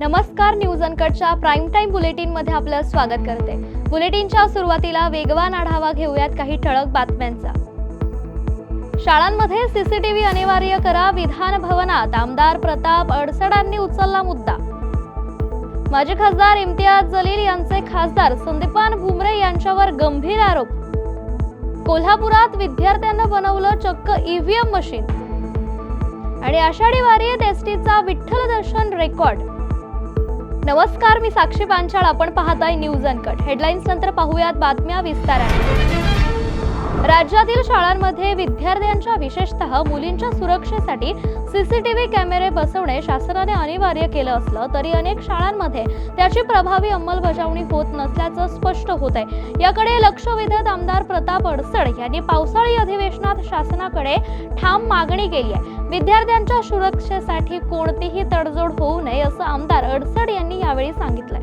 नमस्कार न्यूज अनकटच्या prime time बुलेटिनमध्ये आपलं स्वागत करते. बुलेटिनच्या सुरुवातीला वेगवान आढावा घेऊयात काही ठळक बातम्यांचा. शाळांमध्ये सीसीटीव्ही अनिवार्य करा विधान भवनात. आमदार प्रताप अडसडांनी उचलला मुद्दा. माजी खासदार इम्तियाज जलील यांचे खासदार संदीपान भुमरे यांच्यावर गंभीर आरोप. कोल्हापुरात विद्यार्थ्यांना बनवलं चक्क ईव्हीएम मशीन. आणि आषाढी वारीत एसटीचा विठ्ठल दर्शन रेकॉर्ड. नमस्कार मी साक्षी पांचाळ. आपण पाहताय न्यूज अनकट. हेडलाईन्स नंतर पाहूयात बातम्या विस्ताराने. राज्यातील शाळांमध्ये विद्यार्थ्यांच्या विशेषतः मुलींच्या सुरक्षेसाठी सीसीटीव्ही कॅमेरे बसवणे शासनाने अनिवार्य केलं असलं तरी अनेक शाळांमध्ये त्याची प्रभावी अंमलबजावणी होत नसल्याचं स्पष्ट होत आहे. याकडे लक्ष वेधत आमदार प्रताप अडसड यांनी पावसाळी अधिवेशनात शासनाकडे ठाम मागणी केली आहे. विद्यार्थ्यांच्या सुरक्षेसाठी कोणतीही तडजोड होऊ नये असं आमदार अडसड यांनी यावेळी सांगितलंय.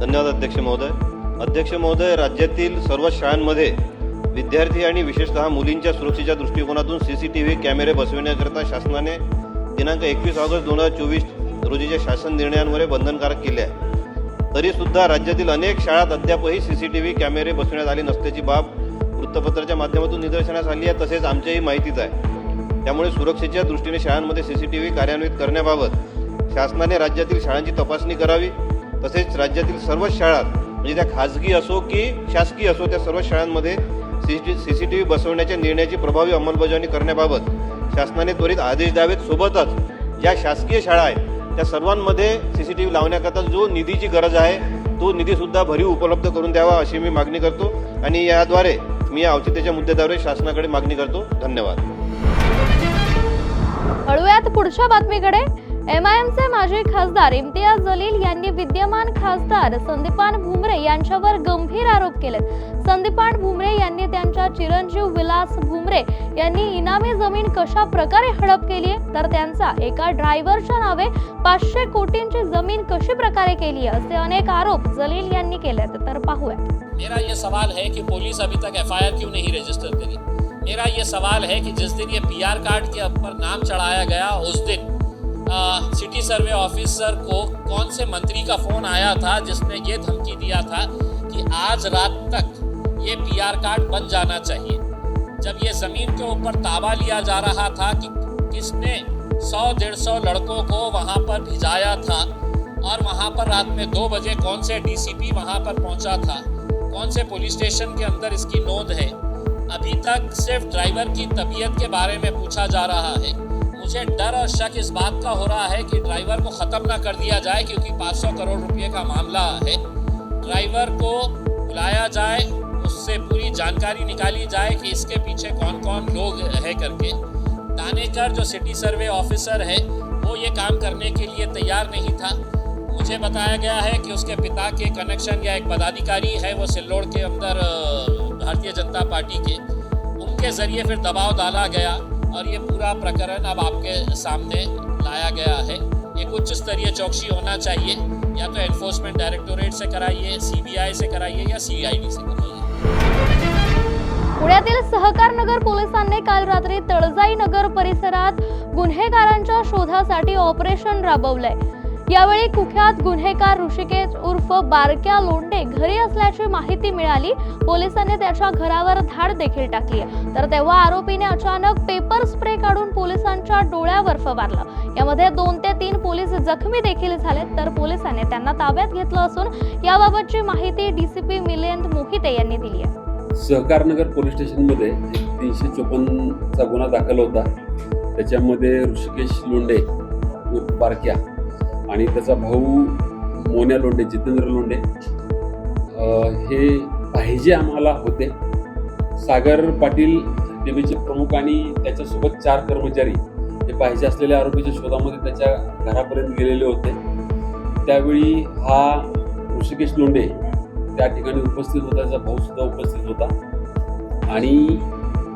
धन्यवाद अध्यक्ष महोदय. अध्यक्ष महोदय राज्यातील सर्व शाळांमध्ये विद्यार्थी आणि विशेषतः मुलींच्या सुरक्षेच्या दृष्टिकोनातून सी सी टी व्ही कॅमेरे बसविण्याकरता शासनाने दिनांक एकवीस ऑगस्ट दोन हजार चोवीस रोजीच्या शासन निर्णयांवर बंधनकारक केले आहे. तरीसुद्धा राज्यातील अनेक शाळात अद्यापही सी सी टी व्ही कॅमेरे बसविण्यात आले नसल्याची बाब वृत्तपत्राच्या माध्यमातून निदर्शनास आली आहे तसेच आमच्याही माहितीच आहे. त्यामुळे सुरक्षेच्या दृष्टीने शाळांमध्ये सी सी टी व्ही कार्यान्वित करण्याबाबत शासनाने राज्यातील शाळांची तपासणी करावी तसेच राज्यातील सर्वच शाळा म्हणजे त्या खाजगी असो की शासकीय असो त्या सर्व शाळांमध्ये सी सी टी व्ही बसवण्याच्या निर्णयाची प्रभावी अंमलबजावणी करण्याबाबत शासनाने त्वरित आदेश द्यावेत. सोबतच ज्या शासकीय शाळा आहेत त्या सर्वांमध्ये सी सी टी व्ही लावण्याकरता जो निधीची गरज आहे तो निधीसुद्धा भरीव उपलब्ध करून द्यावा अशी मी मागणी करतो आणि याद्वारे मी या औचित्याच्या मुद्द्याद्वारे शासनाकडे मागणी करतो. धन्यवाद. पुढच्या बातमीकडे. एम आय एमचे माजी खासदार इम्तियाज जलील यांनी विद्यमान खासदार संदीपान भुमरे यांच्यावर गंभीर आरोप केलेत. संदीपान भुमरे यांनी त्यांच्या चिरंजीव विलास भुमरे यांनी इनामी जमीन कशा प्रकारे हडप केली आहे तर त्यांचा एका ड्रायव्हरच्या नावे पाचशे कोटींची जमीन कशी प्रकारे केली आहे असे अनेक आरोप जलील यांनी केलेत. तर पाहूयात. मेरा ये सवाल है कि पुलिस अभी तक एफआईआर क्यों नहीं रजिस्टर करी? मेरा ये सवाल है कि जिस दिन ये पीआर कार्ड के ऊपर नाम चढ़ाया गया उस दिन सिटी सर्वे ऑफिसर को कौन से मंत्री का फ़ोन आया था जिसने ये धमकी दिया था कि आज रात तक ये पीआर कार्ड बन जाना चाहिए। जब ये ज़मीन के ऊपर ताबा लिया जा रहा था कि किसने सौ, डेढ़ सौ लड़कों को वहाँ पर भिजाया था और वहाँ पर रात में दो बजे कौन से डीसीपी वहाँ पर पहुँचा था, कौन से पुलिस स्टेशन के अंदर इसकी नोंद है, अभी तक सिर्फ़ ड्राइवर की तबीयत के बारे में पूछा जा रहा है। मुझे डर और शक इस बात का हो रहा है कि ड्राइवर को ख़त्म ना कर दिया जाए क्योंकि 500 करोड़ रुपए का मामला है। ड्राइवर को बुलाया जाए, उससे पूरी जानकारी निकाली जाए कि इसके पीछे कौन कौन लोग है करके। दानेकर, जो सिटी सर्वे ऑफिसर है, वो ये काम करने के लिए तैयार नहीं था। मुझे बताया गया है कि उसके पिता के कनेक्शन या एक पदाधिकारी है, वो सिल्लोड़ के अंदर भारतीय जनता पार्टी के। उनके ज़रिए फिर दबाव डाला गया। और ये पूरा प्रकरण अब आपके सामने लाया गया है। एक उच्च स्तरीय चौकसी होना चाहिए। या तो एनफोर्समेंट डायरेक्टोरेट से कराइए सीबीआई से कराइए या सीआईडी से कराइए। पुण्यातील सहकार नगर पोलिसांनी काल रात्री तळजाई नगर परिसरात गुन्हेगारांच्या शोधासाठी ऑपरेशन राबवलंय. यावेळी कुख्यात गुन्हेगार ऋषिकेश उर्फ बारक्या लोंडे घरी असल्याची माहिती मिळाली. पोलिसांनी त्याच्या घरावर धाड देखील टाकली. तर तेव्हा आरोपीने अचानक पेपर स्प्रे काढून पोलिसांच्या डोळ्यावर फवारला. यामध्ये दोन ते तीन पोलीस जखमी देखील झालेत तर पोलिसांनी त्यांना ताब्यात घेतलं असून याबाबतची माहिती डीसीपी मिलिंद मोहिते यांनी दिली आहे. सहकारनगर पोलीस स्टेशनमध्ये तीनशे चोपन्नचा गुन्हा दाखल होता. त्याच्यामध्ये ऋषिकेश लोंडे बारक्या आणि त्याचा भाऊ मोन्या लोंडे जितेंद्र लोंडे हे पाहिजे आम्हाला होते. सागर पाटील टीव्हीचे प्रमुख आणि त्याच्यासोबत चार कर्मचारी हे पाहिजे असलेल्या आरोपीच्या शोधामध्ये त्याच्या घरापर्यंत गेलेले होते. त्यावेळी हा ऋषिकेश लोंढे त्या ठिकाणी उपस्थित होता त्याचा भाऊसुद्धा उपस्थित होता. आणि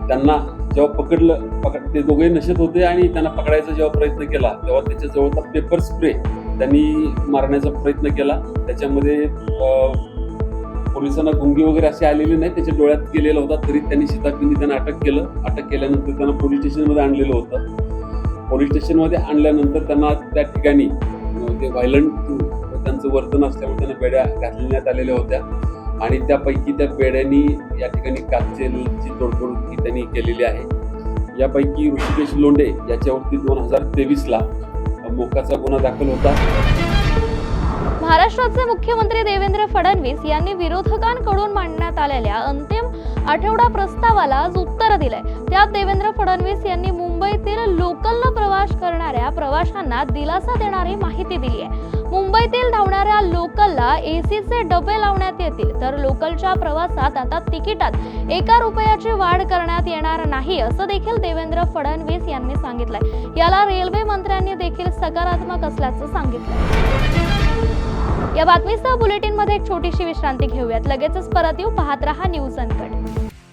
त्यांना जेव्हा पकडलं पकड ते दोघेही नशेत होते आणि त्यांना पकडायचा जेव्हा प्रयत्न केला तेव्हा त्याच्याजवळचा पेपर स्प्रे त्यांनी मारण्याचा प्रयत्न केला. त्याच्यामध्ये पोलिसांना गुंगी वगैरे असे आलेले नाही. त्याच्या डोळ्यात गेलेला होता. तरी त्यांनी शिताफीने त्यांना अटक केलं. अटक केल्यानंतर त्यांना पोलीस स्टेशनमध्ये आणलेलं होतं. पोलीस स्टेशनमध्ये आणल्यानंतर त्यांना त्या ठिकाणी ते व्हायलंट त्यांचं वर्तन असल्यामुळे त्यांना बेड्या घालण्यात आलेल्या होत्या. आणि त्यापैकी त्या बेड्यांनी या ठिकाणी काचेची तोडफोड ही त्यांनी केलेली आहे. यापैकी ऋषिकेश लोंडे याच्यावरती दोन हजार तेवीसला मोक्याचा गुन्हा दाखल होता. महाराष्ट्राचे मुख्यमंत्री देवेंद्र फडणवीस यांनी विरोधकांकडून मांडण्यात आलेल्या अंतिम आठवडा प्रस्तावाला आज उत्तर दिलंय. त्यात देवेंद्र फडणवीस यांनी मुंबईतील लोकलनं प्रवास करणाऱ्या प्रवाशांना दिलासा देणारी माहिती दिली आहे. मुंबईतील धावणाऱ्या लोकलला एसीचे डबे लावण्यात येतील तर लोकलच्या प्रवासात आता तिकिटात एका रुपयाची वाढ करण्यात येणार नाही असं देखील देवेंद्र फडणवीस यांनी सांगितलंय. याला रेल्वे मंत्र्यांनी देखील सकारात्मक असल्याचं सांगितलं या बातमीसह बुलेटिनमध्ये एक छोटीशी विश्रांती घेऊयात. लगेचच परत येऊ. पाहत रहा न्यूज अनकट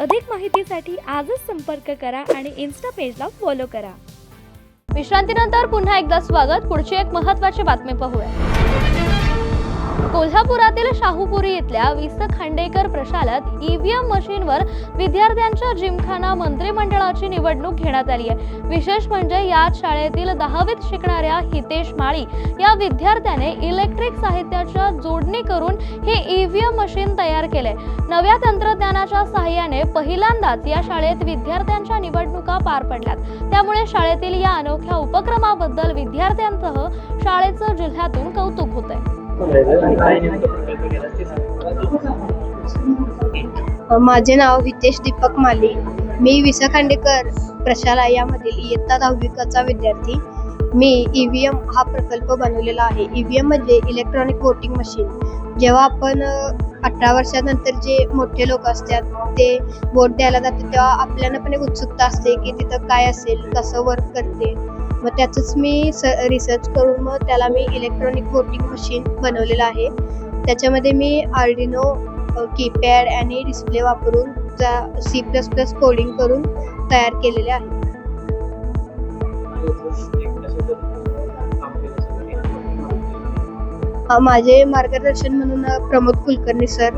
अधिक माहितीसाठी आजच संपर्क करा आणि इन्स्टा पेजला फॉलो करा. विश्रांतीनंतर पुन्हा एकदा स्वागत. पुढची एक महत्वाची बातमी पाहूया. कोल्हापुरातील शाहूपुरी इथल्या विस खांडेकर प्रशालात ईव्हीएम मशीनवर विद्यार्थ्यांच्या जिमखाना मंत्रिमंडळाची निवडणूक घेण्यात आली आहे. विशेष म्हणजे याच शाळेतील दहावीत शिकणाऱ्या हितेश माळी या विद्यार्थ्याने इलेक्ट्रिक साहित्याच्या जोडणी करून हे ईव्हीएम मशीन तयार केले नव्या तंत्रज्ञानाच्या सहाय्याने पहिल्यांदाच या शाळेत विद्यार्थ्यांच्या निवडणुका पार पडल्यात. त्यामुळे शाळेतील या अनोख्या उपक्रमाबद्दल विद्यार्थ्यांसह शाळेचं जिल्ह्यातून कौतुक होत आहे माझे नाव हितेश दीपक माली मी विसा खांडेकर प्रशालयामधील इयत्ता दहावीकाचा विद्यार्थी. मी ई व्ही एम हा प्रकल्प बनवलेला आहे. ई व्ही एम म्हणजे इलेक्ट्रॉनिक वोटिंग मशीन जेव्हा आपण अठरा वर्षानंतर जे मोठे लोक असतात ते वोट द्यायला जातात तेव्हा आपल्याला पण एक उत्सुकता असते की तिथं काय असेल कसं वर्क करते. मग त्याचंच मी स रिसर्च करून मग त्याला मी इलेक्ट्रॉनिक वोटिंग मशीन बनवलेलं आहे. त्याच्यामध्ये मी आर्डिनो कीपॅड आणि डिस्प्ले वापरून सी प्लस प्लस कोडिंग करून तयार केलेले आहे. माझे मार्गदर्शन म्हणून प्रमोद कुलकर्णी सर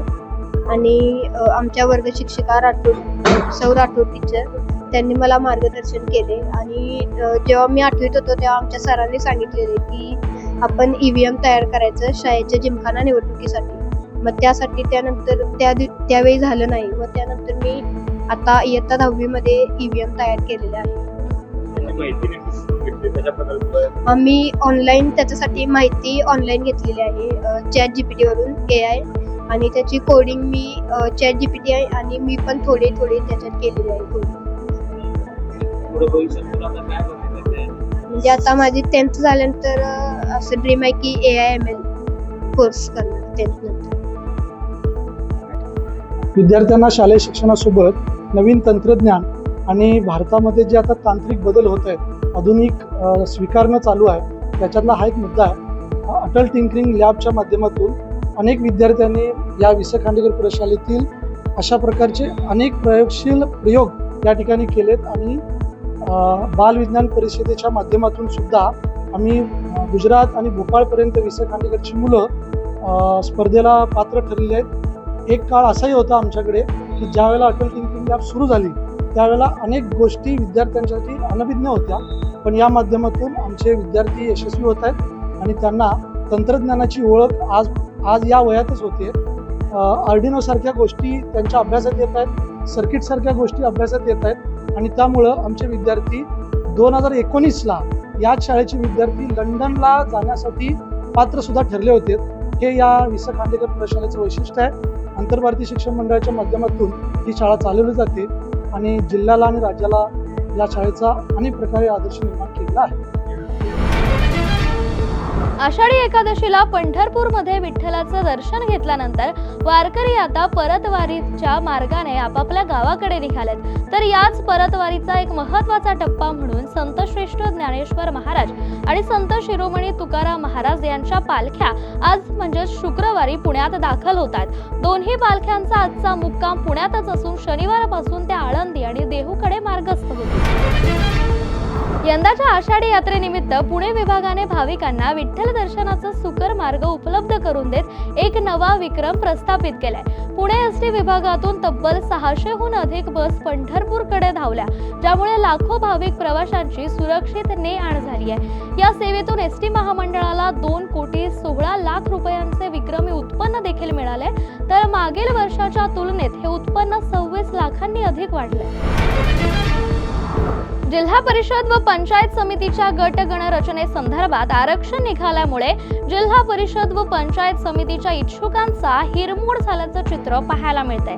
आणि आमच्या वर्ग शिक्षिका राठोड सौ राठोड टीचर त्यांनी मला मार्गदर्शन केले आणि जेव्हा मी आठवीत होतो तेव्हा आमच्या सरांनी सांगितलेले की आपण ई व्ही एम तयार करायचं शाळेच्या जिमखाना निवडणुकीसाठी. मग त्यासाठी त्यानंतर त्या त्यावेळी झालं नाही. मग त्यानंतर मी आता इयत्ता दहावीमध्ये ई व्ही एम तयार केलेले आहे. आम्ही ऑनलाईन त्याच्यासाठी माहिती ऑनलाईन घेतलेली आहे. चॅट जी पी टीवरून ए आय आणि त्याची कोडिंग मी चॅट जी पी टी आहे आणि मी पण थोडे थोडे त्याच्यात केलेले आहे coding. म्हणजे आता माझी टेन्थ झाल्यानंतर अ, असं ड्रीम आहे की A I M L course करणार टेन्थ नंतर. विद्यार्थ्यांना शालेय शिक्षणासोबत नवीन तंत्रज्ञान आणि भारतामध्ये जे आता तांत्रिक बदल होत आहेत आधुनिक अ, स्वीकारणं चालू आहे त्याच्यातला हा एक मुद्दा आहे. अ, अटल टिंकरिंग लॅबच्या माध्यमातून अनेक विद्यार्थ्यांनी या विस खांडेकर प्रशालेतील अशा प्रकारचे अनेक प्रयोगशील प्रयोग या ठिकाणी केलेत आणि बालविज्ञान परिषदेच्या माध्यमातून सुद्धा आम्ही गुजरात आणि भोपाळपर्यंत विस खांडेकरची मुलं स्पर्धेला पात्र ठरलेली आहेत. एक काळ असाही होता आमच्याकडे की ज्यावेळेला अटल थिंकिंग लॅब सुरू झाली त्यावेळेला अनेक गोष्टी विद्यार्थ्यांसाठी अनभिज्ञ होत्या. पण या माध्यमातून आमचे विद्यार्थी यशस्वी होत आहेत आणि त्यांना तंत्रज्ञानाची ओळख आज आज या वयातच होते. आर्डिनोसारख्या गोष्टी त्यांच्या अभ्यासात येत आहेत. सर्किटसारख्या गोष्टी अभ्यासात येत आहेत. आणि त्यामुळं आमचे विद्यार्थी दोन हजार एकोणीसला याच शाळेचे विद्यार्थी लंडनला जाण्यासाठी पात्र सुद्धा ठरले होते. हे या विस खांडेकर प्रशालेचं वैशिष्ट्य आहे. आंतरभारतीय शिक्षण मंडळाच्या माध्यमातून ही शाळा चालवली जाते आणि जिल्ह्याला आणि राज्याला या शाळेचा अनेक प्रकारे आदर्श निर्माण केलेला आहे. आषाढी एकादशीला पंढरपूरमध्ये विठ्ठलाचं दर्शन घेतल्यानंतर वारकरी आता परतवारीच्या मार्गाने आपापल्या गावाकडे निघालेत. तर याच परतवारीचा एक महत्त्वाचा टप्पा म्हणून संतश्रेष्ठ ज्ञानेश्वर महाराज आणि संत शिरोमणी तुकाराम महाराज यांच्या पालख्या आज म्हणजे शुक्रवारी पुण्यात दाखल होत आहेत दोन्ही पालख्यांचा आजचा मुक्काम पुण्यातच असून शनिवारपासून त्या आळंदी आणि देहूकडे मार्गस्थ होतील. यंदाच्या आषाढी यात्रेनिमित्त पुणे विभागाने भाविकांना विठ्ठल दर्शनाचा सुकर मार्ग उपलब्ध करून देत एक नवा विक्रम प्रस्थापित केलाय. पुणे एस टी विभागातून तब्बल सहाशेहून अधिक बस पंढरपूरकडे धावल्या ज्यामुळे लाखो भाविक प्रवाशांची सुरक्षित ने आण झाली आहे. या सेवेतून एस टी महामंडळाला दोन कोटी सोळा लाख रुपयांचे विक्रमी उत्पन्न देखील मिळाले. तर मागील वर्षाच्या तुलनेत हे उत्पन्न सव्वीस लाखांनी अधिक वाढले. जिल्हा परिषद व पंचायत समितीच्या गट गणरचनेसंदर्भात आरक्षण निघाल्यामुळे जिल्हा परिषद व पंचायत समितीच्या इच्छुकांचा हिरमोड झाल्याचं चित्र पाहायला मिळतंय.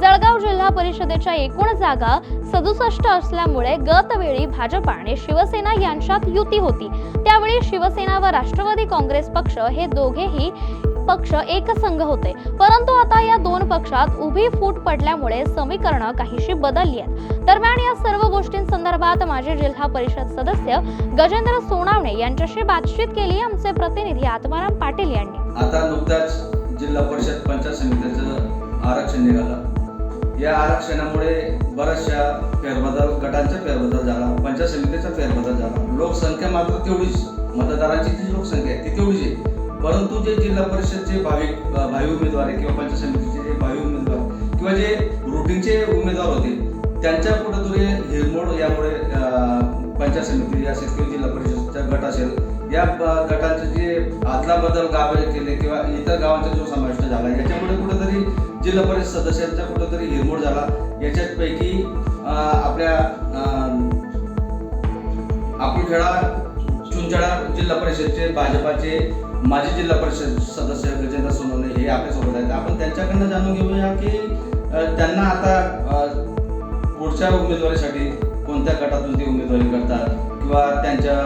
जळगाव जिल्हा परिषदेच्या एकूण जागा सदुसष्ट असल्यामुळे गतवेळी भाजप आणि शिवसेना यांच्यात युती होती. त्यावेळी शिवसेना व राष्ट्रवादी काँग्रेस पक्ष हे दोघेही पक्ष एकसंघ होते. परंतु आता या दोन पक्षात उभी फूट पडल्यामुळे समीकरणं काहीशी बदलली आहेत. दरम्यान या सर्व गोष्टींसंदर्भात माजी जिल्हा परिषद सदस्य गजेंद्र सोनावणे यांच्याशी बातचीत केली. आमचे प्रतिनिधी आत्माराम पाटील यांनी. आता नुकताच जिल्हा परिषद पंचायत समितीचं आरक्षण निघालं. या आरक्षणामुळे बऱ्याचशा फेरबदल गटांचा फेरबदल झाला पंचायत समितीचा फेरबदल झाला. लोकसंख्या मात्र तेवढीच मतदारांची जी लोकसंख्या आहे ती तेवढीच आहे. परंतु जे जिल्हा परिषदचे भाविक भावी उमेदवार आहे किंवा पंचायत समितीचे जे भावी उमेदवार किंवा जे रुटीनचे उमेदवार होते त्यांच्या कुठेतरी हिरमोड यामुळे पंचायत समिती असेल किंवा जिल्हा परिषदचा गट असेल या ब- गटांचे जे आदला बदल गावे केले किंवा इतर गावांचा जो समाविष्ट झाला याच्यामुळे कुठेतरी जिल्हा परिषद सदस्यांचा कुठेतरी हिरमोड झाला. याच्यापैकी आपल्या आपुलखेडा चुंचडा जिल्हा परिषदचे भाजपाचे माजी जिल्हा परिषद सदस्य गजेंद्र सोनवणे हे आपल्यासोबत आहेत. आपण त्यांच्याकडनं जाणून घेऊया की त्यांना आता पुढच्या उमेदवारीसाठी कोणत्या गटातून ते उमेदवारी करतात? किंवा त्यांच्या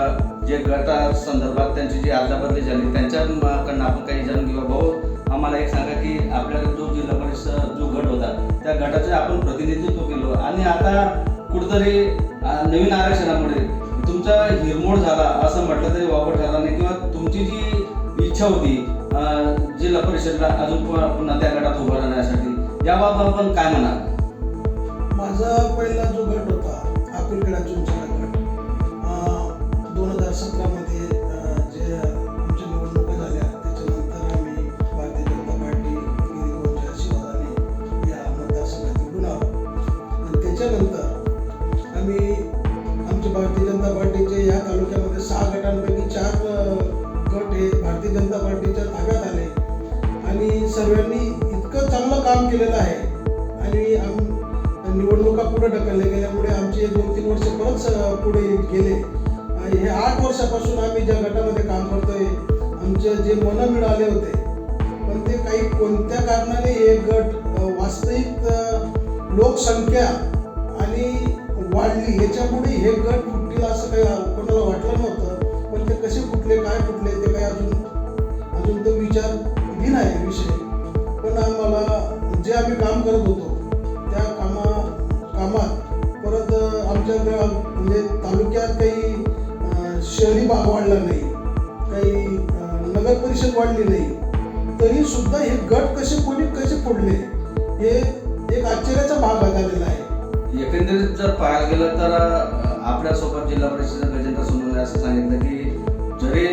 जे गटा संदर्भात त्यांची जी आदलाबदली झाली त्यांच्याकडनं आपण काही जाणून घेऊया. भाऊ आम्हाला एक सांगा की आपल्या जो जिल्हा परिषद जो गट होता त्या गटाचे आपण प्रतिनिधित्व केलो. आणि आता कुठंतरी नवीन आरक्षणामुळे तुमचा हिरमोड झाला असं म्हटलं तरी वापर ठरला नाही. किंवा तुमची जी इच्छा होती जिल्हा परिषदला अजून पुन्हा पुन्हा त्या गटात उभं राहण्यासाठी. याबाबत आपण काय म्हणाल? माझा पहिला जो गट होता अकोलखेडा चुंचला गट दोन हजार सतरामध्ये जे आमच्या निवडणुका झाल्या त्याच्यानंतर आम्ही भारतीय जनता पार्टी गिरीगोंच्या शिवादाने या मतदारसंघात निवडून आलो आणि त्याच्यानंतर आम्ही आमच्या भारतीय जनता पार्टीचे या तालुक्यात भारतीय जनता पार्टीच्या ताब्यात आले. आणि सर्वांनी इतकं चांगलं काम केलेलं आहे. आणि आम निवडणुका पुढे ढकलल्या गेल्यामुळे आमचे दोन तीन वर्ष परत पुढे गेले. आणि हे आठ वर्षापासून आम्ही ज्या गटामध्ये काम करतोय आमचे जे मनं मिळाले होते पण ते काही कोणत्या कारणाने हे गट वास्तविक लोकसंख्या आणि वाढली याच्यामुळे हे गट फुटतील असं काही कोणाला वाटलं नव्हतं. पण ते कसे फुटले काय फुटले ते काही अजून अजून तो विचार भिन आहे विषय. पण आम्हाला जे आम्ही काम करत होतो त्या कामा कामात परत आमच्या ग- म्हणजे तालुक्यात काही शहरी भाग वाढला नाही काही नगर परिषद वाढली नाही तरी सुद्धा हे गट कसे कोणी कसे फोडले हे एक आश्चर्याचा भाग झालेला आहे. एकंदरीत जर पाहायला गेलं तर आपल्यासोबत जिल्हा परिषद गजेंद्र सोनवणे असं सांगितलं की जरी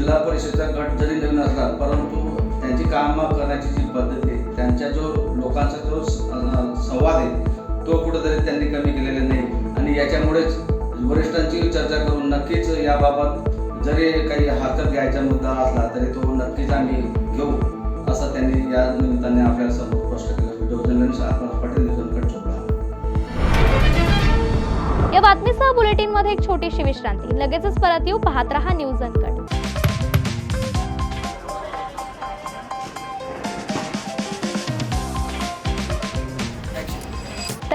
जिल्हा परिषदचा गट जरी नवीन असला परंतु त्यांची कामं करण्याची जी पद्धत आहे त्यांच्या जो लोकांचा जो संवाद आहे तो कुठंतरी त्यांनी कमी केलेला नाही. आणि याच्यामुळेच वरिष्ठांची चर्चा करून नक्कीच याबाबत जरी काही हातात घ्यायचा मुद्दा असला तरी तो नक्कीच आम्ही घेऊ असं त्यांनी या निमित्ताने आपल्याला समोर स्पष्ट केलं. व्हिडिओ जर्नलिस्ट पटेल निधन या बातमीसह बुलेटिनमध्ये एक छोटीशी विश्रांती. लगेचच परत येऊ. पाहत रहा news uncut.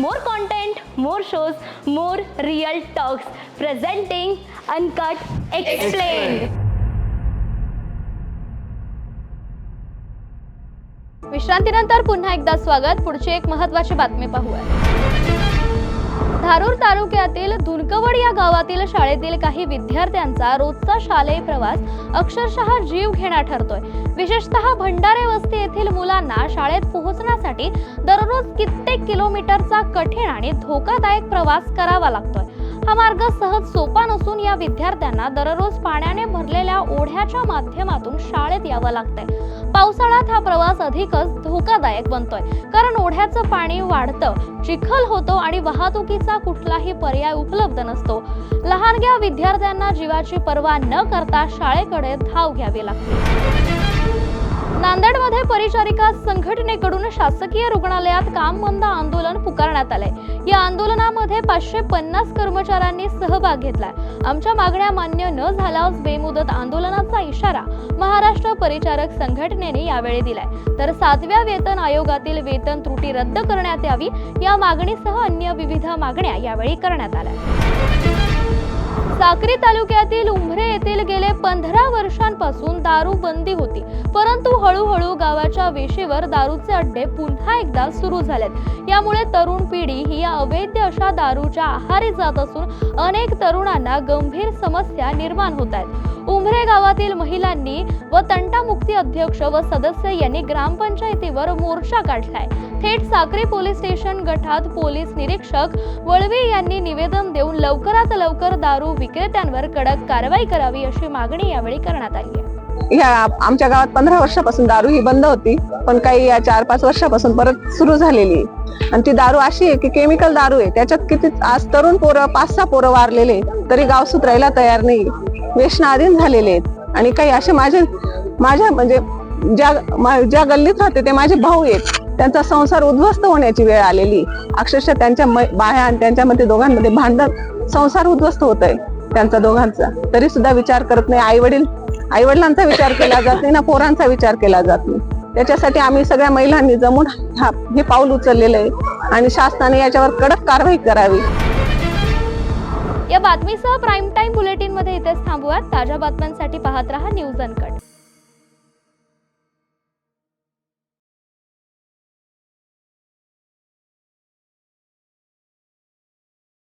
More content more shows more real talks presenting uncut explain विश्रांतीनंतर पुन्हा एकदा स्वागत. पुढची एक महत्वाची बातमी पाहूया धारूर तालुक्यातील धुनकवड या गावातील शाळेतील काही विद्यार्थ्यांचा रोजचा शालेय प्रवास अक्षरशः जीव घेणा ठरतोय. विशेषतः भंडारे वस्ती येथील मुलांना शाळेत पोहोचण्यासाठी दररोज कित्येक किलोमीटरचा कठीण आणि धोकादायक प्रवास करावा लागतोय. हा मार्ग सहज सोपा नसून या विद्यार्थ्यांना दररोज पाण्याने भरलेल्या ओढ्याच्या माध्यमातून शाळेत यावं लागतंय. पावसाळ्यात हा प्रवास अधिकच धोकादायक बनतोय. कारण ओढ्याचं पाणी वाढतं चिखल होतो आणि वाहतुकीचा कुठलाही पर्याय उपलब्ध नसतो. लहानग्या विद्यार्थ्यांना जीवाची पर्वा न करता शाळेकडे धाव घ्यावी लागते. नांदेडमध्ये परिचारिका संघटनेकडून शासकीय रुग्णालयात काम बंद आंदोलन पुकारण्यात आलंय. या आंदोलनामध्ये पाचशे पन्नास कर्मचाऱ्यांनी सहभाग घेतलाय. आमच्या मागण्या मान्य न झाल्यास बेमुदत आंदोलनाचा इशारा महाराष्ट्र परिचारक संघटनेने यावेळी दिलाय. तर सातव्या वेतन आयोगातील वेतन त्रुटी रद्द करण्यात यावी या मागणीसह अन्य विविध मागण्या यावेळी करण्यात आल्या. साक्री तालुक्यातील उंभरे येथील गेले पंधरा वर्षांपासून दारू बंदी होती. परंतु हळूहळू गावाच्या वेशीवर दारूचे अड्डे पुन्हा एकदा सुरू झालेत. यामुळे तरुण पिढी ही या अवैध अशा दारूच्या आहारी जात असून अनेक तरुणांना गंभीर समस्या निर्माण होत आहेत. उमरे गावातील महिलांनी व तंटामुक्ती अध्यक्ष व सदस्य यांनी ग्रामपंचायतीवर मोर्चा काढलाय. थेट साक्री पोलीस स्टेशन गटात पोलीस निरीक्षक वळवे यांनी निवेदन देऊन लवकरात लवकर दारू विक्रेत्यांवर कडक कारवाई करावी अशी मागणी यावेळी करण्यात आली आहे. ह्या आमच्या गावात पंधरा वर्षापासून दारू ही बंद होती पण काही या चार पाच वर्षापासून परत सुरू झालेली आहे. आणि ती दारू अशी आहे की केमिकल दारू आहे त्याच्यात किती आज तरुण पोरं पाच सहा पोरं वारलेले तरी गाव सुधरायला तयार नाही व्यसनाधीन झालेले आहेत. आणि काही असे माझे माझ्या म्हणजे ज्या ज्या गल्लीत राहते ते माझे भाऊ आहेत. त्यांचा संसार उद्ध्वस्त होण्याची वेळ आलेली. अक्षरशः त्यांच्या बाया आणि त्यांच्यामध्ये दोघांमध्ये भांडण संसार उद्ध्वस्त होत आहे त्यांचा दोघांचा. तरी सुद्धा विचार करत नाही. आई वडील आई वडिलांचा विचार केला जात नाही ना पोरांचा विचार केला जात नाही. त्याच्यासाठी आम्ही सगळ्या महिलांनी जमून हा हे पाऊल उचललेलं आहे. आणि शासनाने याच्यावर कडक कारवाई करावी. या बातमीसह प्राईम टाईम बुलेटिनमध्ये इथेच थांबूयात. ताज्या बातम्यांसाठी पाहत रहा न्यूज अनकट.